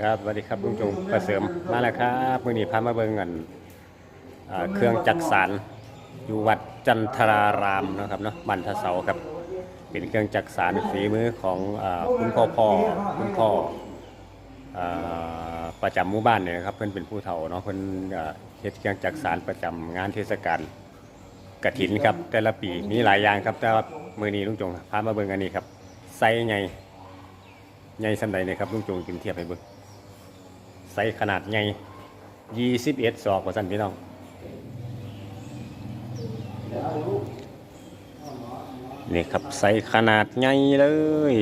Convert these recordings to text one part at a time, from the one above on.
ครับสวัสดีครับลุงจงประเสริมมาแล้วครับมื่อนี้พามาเบิ่งกันเครื่องจักสารอยู่วัดจันทรารามนะครับเนาะบันทเสาครับ เป็นเครื่องจักสารฝีมือของอคุณพ่อพ่อคุณพ่ออประจำหมู่บ้านเนี่ยนะครับเพิ่อนเป็นผู้เฒ่าเนาะเพิ่นอ่าเฮ็ดเครื่องจักสารประจำงานเทศกาลกฐินครับ แต่ละปีมีหลายอย่างครับแต่ว่ามือนี้ลุงจงพามาเบิ่งอันนี้ครับไซส์ใหญ่ใหญ่สำใดเนี่ยครับลุงจงจึงเทียบให้เบิ่ง ส์ขนาดใหญ่21ศอกว่าซั่นพี่น้องนี่ครับไซส์ขนาดใหญ่เลย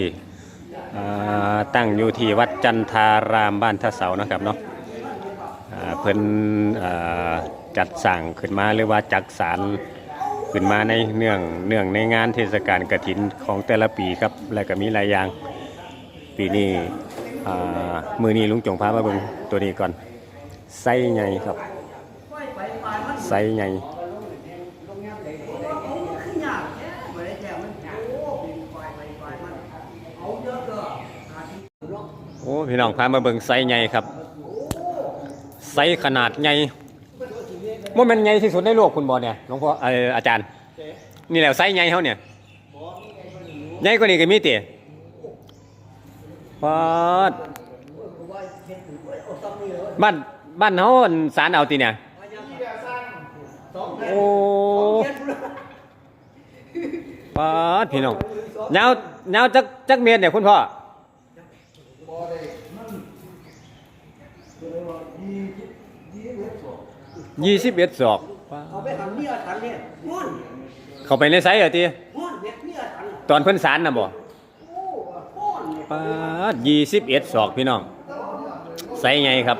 ตั้งอยู่ที่วัดจันทารามบ้านท่าเสานะครับเนาะอ่าเพิ่นจัดสั่งขึ้นมาหรือว่าจักสารขึ้นมาในเนื่องเนื่องในงานเทศกาลกฐินของแต่ละปีครับ และก็มีหลายอย่าง ปีนี้ มือนี้ลุงจงพามาเบิ่งตัวนี้ก่อนไซส์ใหญ่ครับไซส์ใหญ่โอ้พี่น้องพามาเบิ่งไซส์ใหญ่ครับไซส์ขนาดใหญ่ว่ามันใหญ่ที่สุดในโลกคุณบอเนี่ยหลวงพ่ออาจารย์ นี่แหละไซส์ใหญ่เขาเนี่ยใหญ่กว่านี้ก็มีติ ปาดบ้านบ้านเขาอั่นสารเอาติเนี่ย โอ้ปาดพี่น้องยาวยาวจักจักเมตรเนี่ยคุณพ่อยี่สิบเอ็ดศอกเขาไปทำเนี่ยทันเนี่ยม้วนเข้าไปในไซส์เหรอตีม้วนเด็ดเนี่ยทันตอนเพิ่นสารน่ะบ่โอ้ม้วนเนี่ย ปาดยี่สิบเอ็ดศอกพี่น้องไซส์ไงครับ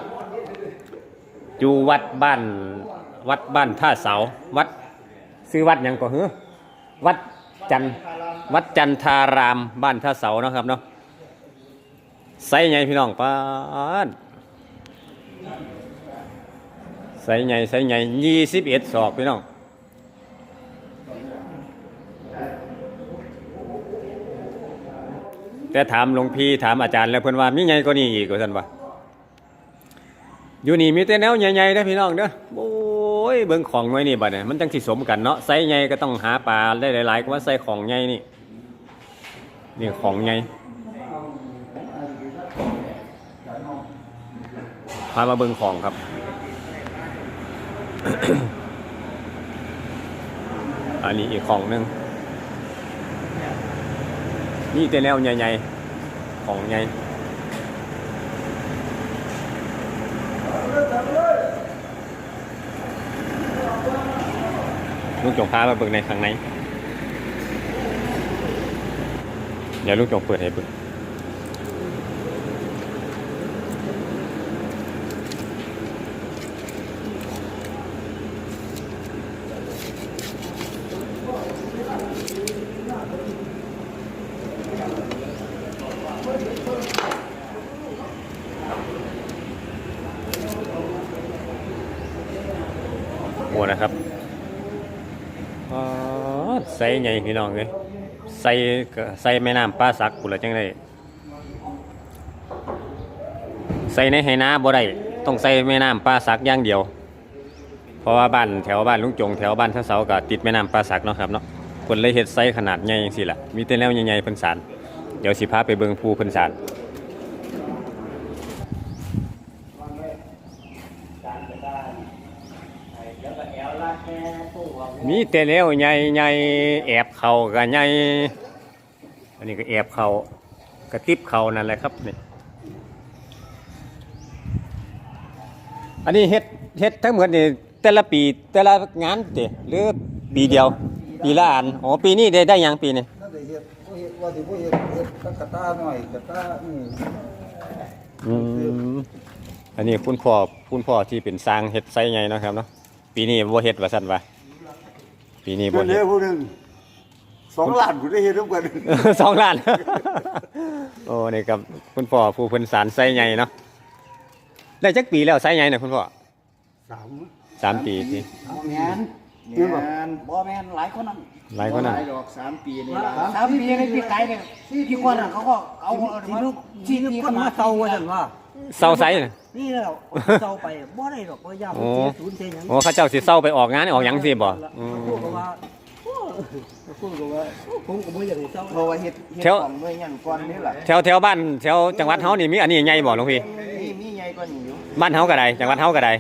อยู่วัดบ้าน วัดบ้านท่าเสา วัดซื้อวัดยังก็เหือวัดจันวัดจันทารามบ้านท่าเสาเนาะครับเนาะไซส์ไงพี่น้องปาดไซส์ไงไซส์ไงยี่สิบเอ็ดศอกพี่น้อง แต่ถามหลวงพี่ถามอาจารย์แล้วเพิ่อนว่ามีใหญ่กว่านี้อีกว่าซั่นว่าอยู่นี่มีแต่แนวใหญ่ๆนะพี่น้องเด้อโอ้ยเบิ่งของไว้นี่บัดเนี่ยมันจังสิสมกันเนาะไซส์ใหญ่ก็ต้องหาปลาได้หลายๆกว่าไซส์ของใหญ่นี่นี่ของใหญ่พามาเบิ่งของครับอันนี้อีกของหนึ่ง นี่แต่แนวใหญ่ๆของใหญ่ลูกจงพามาเบิ่งในข้างในเดี๋ยวลูกจงเปิดให้เบิ่งโอ้นะครับอ๋อ ใส่ใหญ่พี่น้องเลยใส่ใส่แม่น้ำป้าสักกุละจังไดใส่ในไหนาบ่ได้ต้องใส่แม่น้ำป้าสักอย่างเดียว เพราะว่าบ้านแถวบ้านลุงจงแถวบ้านท่าเสาก็ติดแม่น้ำป้าสักเนาะครับเนาะคนเลยเฮ็ดไซส์ขนาดใหญ่จังซี่ล่ะมีแต่แนวใหญ่ๆพิ่นสารเดี๋ยวสิพาไปเบิงภูพิ่นสาร มีแต่แนวใหญ่ใหญ่แอบเข่าก็ใหญ่อันนี้ก็แอบเข่ากระติบเข่านั่นแหละครับนี่อันนี้เฮ็ดเฮ็ดทั้งหมดนี่แต่ละปีแต่ละงานเตหรือปีเดียว ปีละอันอ๋อปีนี้ได้ได้หยังปีนี้นั่นได้เฮ็ดบ่เฮ็ดว่าสิบ่เฮ็ดเฮ็ดตั้งกระตาหน่อยกระตานี่อืมอันนี้คุณพ่อคุณพ่อที่เป็นสร้างเฮ็ดไซใหญ่เนาะครับเนาะปีนี้บ่เฮ็ดว่าซั่นว่า ปีนี้บ่เพิ่นเฮ็เฮ็ดดผู้หนึงสองล้านกูได้เฮ็ดร่วมกันสองล้าน โอ้นี่ครับคุณพ่อผู้เพิ่นสารไซใหญ่เนาะได้จักปีแล้วไซใหญ่เนี่ยคุณพ่อสาม สามปีที่ บ่แมนนี่บ่บ่แมนหลายคนนั่นหลายคนน่ะหลายดอกสามปีนี่ละสามปีในปีไก่เนี่ยพี่คนน่ะเขาก็เอาที่ลูกที่ที่คนมาเตาว่าซั่นว่า เศร้าไซน่ะ นี่แล้วเจ้าไปบ่ได้หรอกบ่ยามโอ้เสียศูนย์เสียหยังโอ้เขาเจ้าสิเศร้าไปออกงานออกหยังสิบ่อืมพูดก็ว่าโอ้พูดก็ว่าโอ้ผมก็บ่อยากให้เจ้าเพราะว่าเฮ็ดเฮ็ดแถว ของหน่วยงานก่อนนี่ล่ะแถวแถวบ้านแถวจังหวัดเฮานี่มีอันนี้ใหญ่บ่หลวงพี่ มีมีใหญ่กว่านี้อยู่บ้านเฮาก็ได้จังหวัดเฮาก็ได้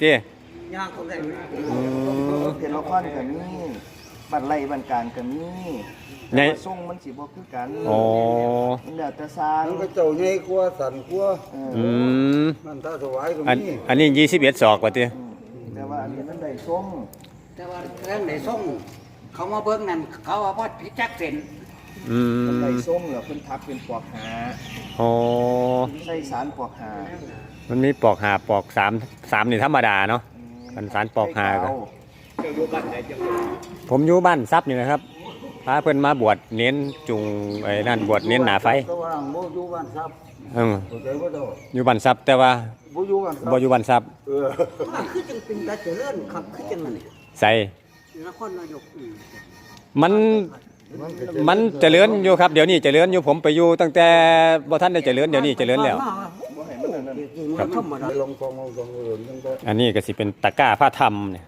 ติยากก็ได้ อืมเฮ็ดละครก็มีบ้านไร่บ้านกลางก็มี ใหญ่แต่ว่าทรงมันสิบ่คือกันโอ้มันแล้วแต่สร้างมันก็เจ้าใหญ่กว่าสันกว่าเอออืม มันถ้าถวายก็อันมีอันนี้21ศอกว่าติอืมแต่ว่าอันนี้มันได้ทรงแต่ว่าเรื่องได้ส่งเขามาเบิ่งนั่นเขาว่าบ่ผิดจักเส้นอืมันได้มทรงแล้วเพิ่นทักเป็นปอกหาโอ้ใส่สารปอกหามันมีปอกหาปอกสามสามนี่ธรรมดาเนาะมันสารปอกหาก็ผมอยู่บ้านซับนี่นะครับ พาเพิ่นมาบวชเน้นจุงไอ้นั่นบวชเน้นหนาไฟก็ว่างบ่อยู่บ้านทรัพย์เออเข้าใจบ่เจ้าอยู่บ้านซับแต่ว่าบ่อยู่บ้านทรัพบ่ย์อยู่บ้านซับเออมันคือจังเป็นตาเจริญครับคือจังนั่นนี่ใส่นครนายกอืมมันมันก็มันเจริญอยู่ครับเดี๋ยวนี้เจริญอยู่ผมไปอยู่ตั้งแต่บ่ทันได้เจริญเดี๋ยวนี้เจริญแล้วบ่ให้มันอันนั้นครับธรรมดาไปลงกองเอากองเอิ้นจังได๋อันนี้ก็สิเป็นตะกร้าผ้าธรรมเนี่ย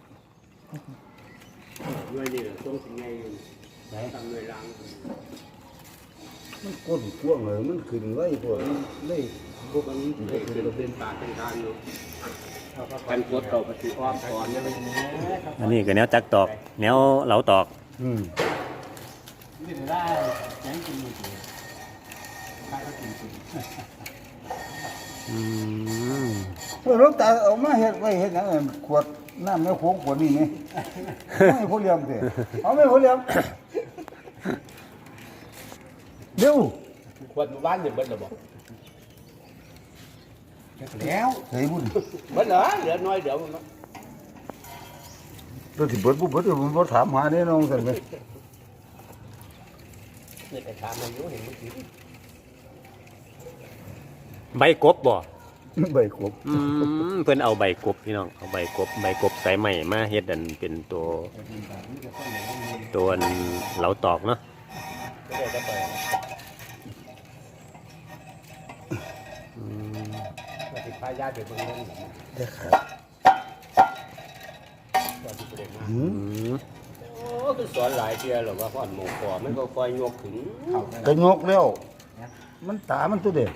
มันก้นพ่วงเลยมันขึ้นไว้พวกมันได้พวกมันบ่ขึ้นก็เป็นกันกดเข้าไปสิอ้อมก่อนเนี่ยอันนี้ก็แนวจักตอก แนวเหลาตอก อืมอืมเออหลวงตาเอามาเฮ็ดไว้เฮ็ดหยังเอิ้นขวดน้ำในโค้งขวดนี่นี่ไม่ผู้เลี้ยงสิเอาไม่ผู้เลี้ยงเร็วขวดหมู่บ้านเนี่ยเบิดแล้วบ่แล้วใส่บุญเบิดเหรอเหลือน้อยเดี๋ยวมันตัวที่เบิดบ่เบิดผมบ่ถามหาแน่นอนซั่นแหมนี่ไปถามอายุเห็นมันสิใบกบบ่ใบกบอืมเพิ่นเอาใบกบพี่น้องเอาใบกบใบกบสายใหม่มาเฮ็ดอันเป็นตัวตัวอันเหลาตอกเนาะ ก็ได้ก็ไปว่าสิพาญาติไปเบิ่งนั่นน่ะได้ครับว่าสิไปเล่นน้หืมอืมำโอ้คือสอนหลายเที่ยหรอกว่าพ่อนหมู่ก่อมันก็คอยยกถึงก็ยกแล้ว มันตามันตัวเด็ก